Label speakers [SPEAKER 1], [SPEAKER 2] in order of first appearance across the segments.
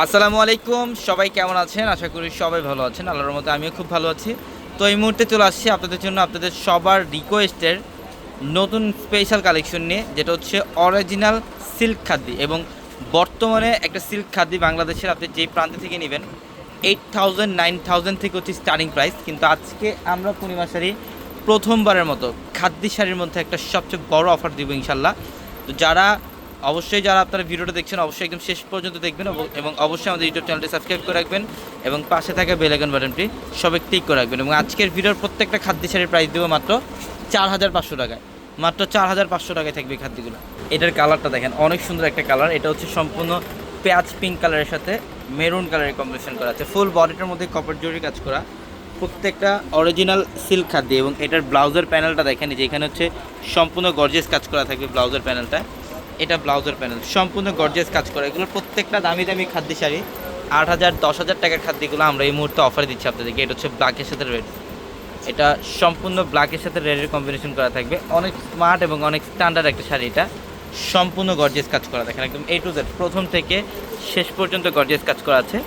[SPEAKER 1] আসসালামু আলাইকুম, সবাই কেমন আছেন? আশা করি সবাই ভালো আছেন। আল্লাহর মতো আমিও খুব ভালো আছি। তো এই মুহূর্তে চলে আসছি আপনাদের জন্য আপনাদের সবার রিকোয়েস্টের নতুন স্পেশাল কালেকশন নিয়ে, যেটা হচ্ছে অরিজিনাল সিল্ক খাদ্যি এবং বর্তমানে একটা সিল্ক খাদ্যি বাংলাদেশের আপনি যেই প্রান্ত থেকে নেবেন এইট থাউজেন্ড নাইন থাউজেন্ড থেকে হচ্ছে স্টার্টিং প্রাইস কিন্তু আজকে আমরা পূর্ণিমা শাড়ি প্রথমবারের মতো খাদ্যি শাড়ির মধ্যে একটা সবচেয়ে বড় অফার দিব ইনশাল্লাহ। তো যারা অবশ্যই যারা আপনারা ভিডিওটা দেখছেন, অবশ্যই একদম শেষ পর্যন্ত দেখবেন এবং- অবশ্যই আমাদের ইউটিউব চ্যানেলটি সাবস্ক্রাইব করে রাখবেন এবং পাশে থাকা বেল আইকন বাটনটি সবাই ক্লিক করে রাখবেন এবং আজকের ভিডিওর প্রত্যেকটা খাদ্য শাড়ির প্রাইস দেবো মাত্র চার হাজার পাঁচশো টাকায়। মাত্র চার হাজার পাঁচশো টাকায় থাকবে খাদ্যগুলো। এটার কালারটা দেখেন, অনেক সুন্দর একটা কালার এটা হচ্ছে সম্পূর্ণ পেঁয়াজ পিঙ্ক কালারের সাথে মেরুন কালারের কম্বিনেশন করা আছে। ফুল বডিটার মধ্যে কপার জরি কাজ করা প্রত্যেকটা অরিজিনাল সিল্ক খাদ্য এবং এটার ব্লাউজের প্যানেলটা দেখেন যে এখানে হচ্ছে সম্পূর্ণ গর্জেস কাজ করা থাকবে ব্লাউজের প্যানেলটা এটা ব্লাউজের প্যানেল। সম্পূর্ণ গর্জেস কাজ করা। এগুলো প্রত্যেকটা দামি দামি খাদ্য শাড়ি। আট হাজার, দশ হাজার টাকার খাদ্যগুলো আমরা এই মুহূর্তে অফার দিচ্ছি আপনাদেরকে। এটা হচ্ছে ব্ল্যাকের সাথে রেড এটা সম্পূর্ণ ব্ল্যাকের সাথে রেডের কম্বিনেশন করা থাকবে। অনেক স্মার্ট এবং অনেক স্ট্যান্ডার্ড একটা শাড়ি এটা। সম্পূর্ণ গর্জেস কাজ করা। দেখেন একদম এ টু জেড প্রথম থেকে শেষ পর্যন্ত গর্জেস কাজ করা আছে।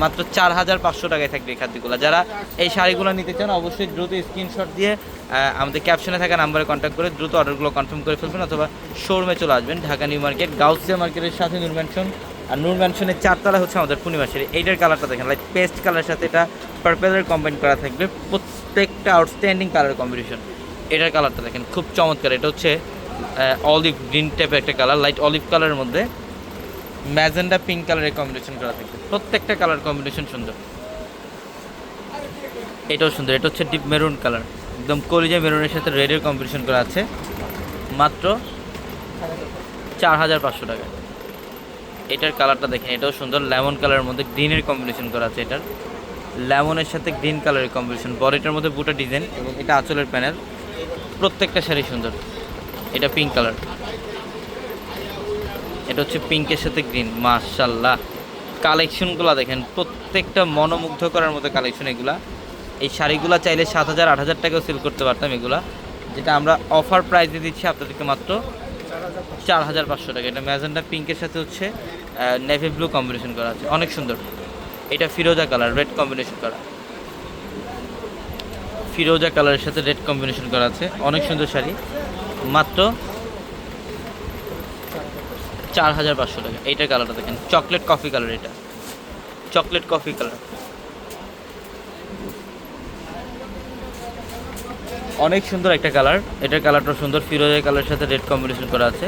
[SPEAKER 1] মাত্র চার হাজার পাঁচশো টাকায় থাকবে এই খাদ্যগুলো। যারা এই শাড়িগুলো নিতে চান, অবশ্যই দ্রুত স্ক্রিনশট দিয়ে আমাদের ক্যাপশনে থাকা নাম্বারে কন্ট্যাক্ট করে দ্রুত অর্ডারগুলো কনফার্ম করে ফেলবেন অথবা শোরুমে চলে আসবেন, ঢাকা নিউ মার্কেট, গাউসিয়া মার্কেটের সাথে নূর ম্যানশন আর নূর ম্যানশনের চারতলা হচ্ছে আমাদের পূর্ণিমাসের এইটার কালারটা দেখেন লাইক পেস্ট কালারের সাথে এটা পার্পেলের কম্বাইন করা থাকবে। প্রত্যেকটা আউটস্ট্যান্ডিং কালার কম্বিনেশন এটার কালারটা দেখেন, খুব চমৎকার। এটা হচ্ছে অলিভ গ্রিন টাইপের একটা কালার লাইট অলিভ কালারের মধ্যে ম্যাজেন্ডা পিঙ্ক কালারের কম্বিনেশন করা থাকবে। প্রত্যেকটা কালার কম্বিনেশন সুন্দর। এটাও সুন্দর, এটা হচ্ছে ডিপ মেরুন কালার একদম কলিজা মেরুনের সাথে রেডের কম্বিনেশন করা আছে। মাত্র চার হাজার পাঁচশো টাকা। এটার কালারটা দেখেন, এটাও সুন্দর। লেমন কালারের মধ্যে গ্রিনের কম্বিনেশন করা আছে এটার। লেমনের সাথে গ্রিন কালারের কম্বিনেশন বডিটার মধ্যে বুটা ডিজাইন এবং এটা আঁচলের প্যানেল প্রত্যেকটা শাড়ি সুন্দর। এটা পিঙ্ক কালার এটা হচ্ছে পিঙ্কের সাথে গ্রিন মাশাল্লাহ কালেকশনগুলো দেখেন, প্রত্যেকটা মনোমুগ্ধ করার মতো কালেকশন এগুলা। এই শাড়িগুলো চাইলে সাত হাজার, আট হাজার টাকাও সেল করতে পারতাম এগুলা। যেটা আমরা অফার প্রাইসে দিচ্ছি আপনাদেরকে মাত্র চার হাজার পাঁচশো টাকা। এটা ম্যাজেন্ডা পিঙ্কের সাথে হচ্ছে নেভি ব্লু কম্বিনেশন করা আছে। অনেক সুন্দর। এটা ফিরোজা কালার রেড কম্বিনেশন করা। ফিরোজা কালারের সাথে রেড কম্বিনেশন করা আছে। অনেক সুন্দর শাড়ি। মাত্র চার হাজার পাঁচশো টাকা। এইটার কালারটা দেখেন চকলেট কফি কালার এটা। চকলেট কফি কালার অনেক সুন্দর একটা কালার এটার কালারটা সুন্দর ফিরোজের কালারের সাথে রেড কম্বিনেশন করা আছে।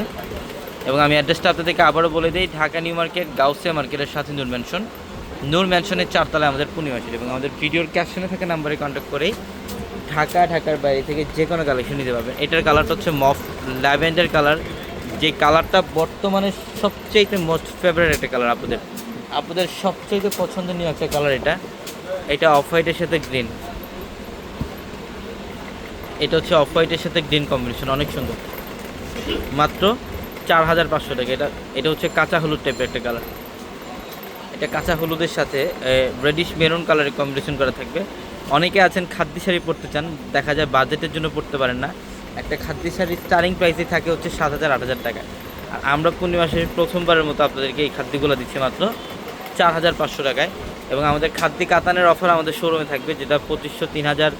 [SPEAKER 1] এবং আমি অ্যাড্রেসটা আপনাদেরকে আবারও বলে দিই, ঢাকা নিউ মার্কেট, গাউসিয়া মার্কেটের সাথে নূর ম্যানশন নূর ম্যানশনের চারতলায় আমাদের পূর্ণিমা ছিল এবং আমাদের ভিডিওর ক্যাপশনে থাকা নাম্বারে কন্ট্যাক্ট করেই ঢাকা, ঢাকার বাইরে থেকে যে কোনো কালেকশন নিতে পারবেন। এটার কালারটা হচ্ছে মফ ল্যাভেন্ডার কালার যে কালারটা বর্তমানে সবচেয়ে মোস্ট ফেভারিট একটা কালার আপনাদের আপনাদের সবচেয়ে পছন্দনীয় একটা কালার এটা। এটা অফ হোয়াইটের সাথে গ্রিন এটা হচ্ছে অফ হোয়াইটের সাথে গ্রিন কম্বিনেশন অনেক সুন্দর। মাত্র চার হাজার পাঁচশো টাকা। এটা এটা হচ্ছে কাঁচা হলুদ টাইপের একটা কালার। এটা কাঁচা হলুদের সাথে রেডিশ মেরুন কালারের কম্বিনেশন করা থাকবে। অনেকে আছেন খাদ্য শাড়ি পরতে চান, দেখা যায় বাজেটের জন্য পড়তে পারেন না। একটা খাদ্য শাড়ির স্টারিং প্রাইসে থাকে হচ্ছে সাত হাজার, আট হাজার টাকা। আর আমরা পূর্ণিমাসের প্রথমবারের মতো আপনাদেরকে এই খাদ্যগুলো দিচ্ছি মাত্র চার হাজার পাঁচশো টাকায়। এবং আমাদের খাদ্য কাতানের অফার আমাদের শোরুমে থাকবে, যেটা পঁচিশশো, তিন হাজার,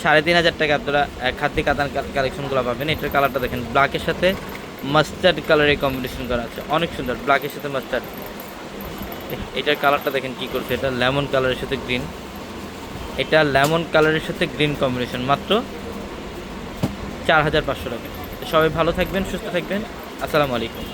[SPEAKER 1] সাড়ে তিন হাজার টাকা আপনারা খাদ্য কাতান কালেকশনগুলো পাবেন। এটার কালারটা দেখেন ব্ল্যাকের সাথে মাস্টার্ড কালারের কম্বিনেশন করা আছে। অনেক সুন্দর ব্ল্যাকের সাথে মাস্টার্ড এটার কালারটা দেখেন কি করছে, এটা লেমন কালারের সাথে গ্রিন এটা লেমন কালারের সাথে গ্রিন কম্বিনেশন মাত্র চার হাজার পাঁচশো টাকা। সবাই ভালো থাকবেন সুস্থ থাকবেন। আসসালামু আলাইকুম।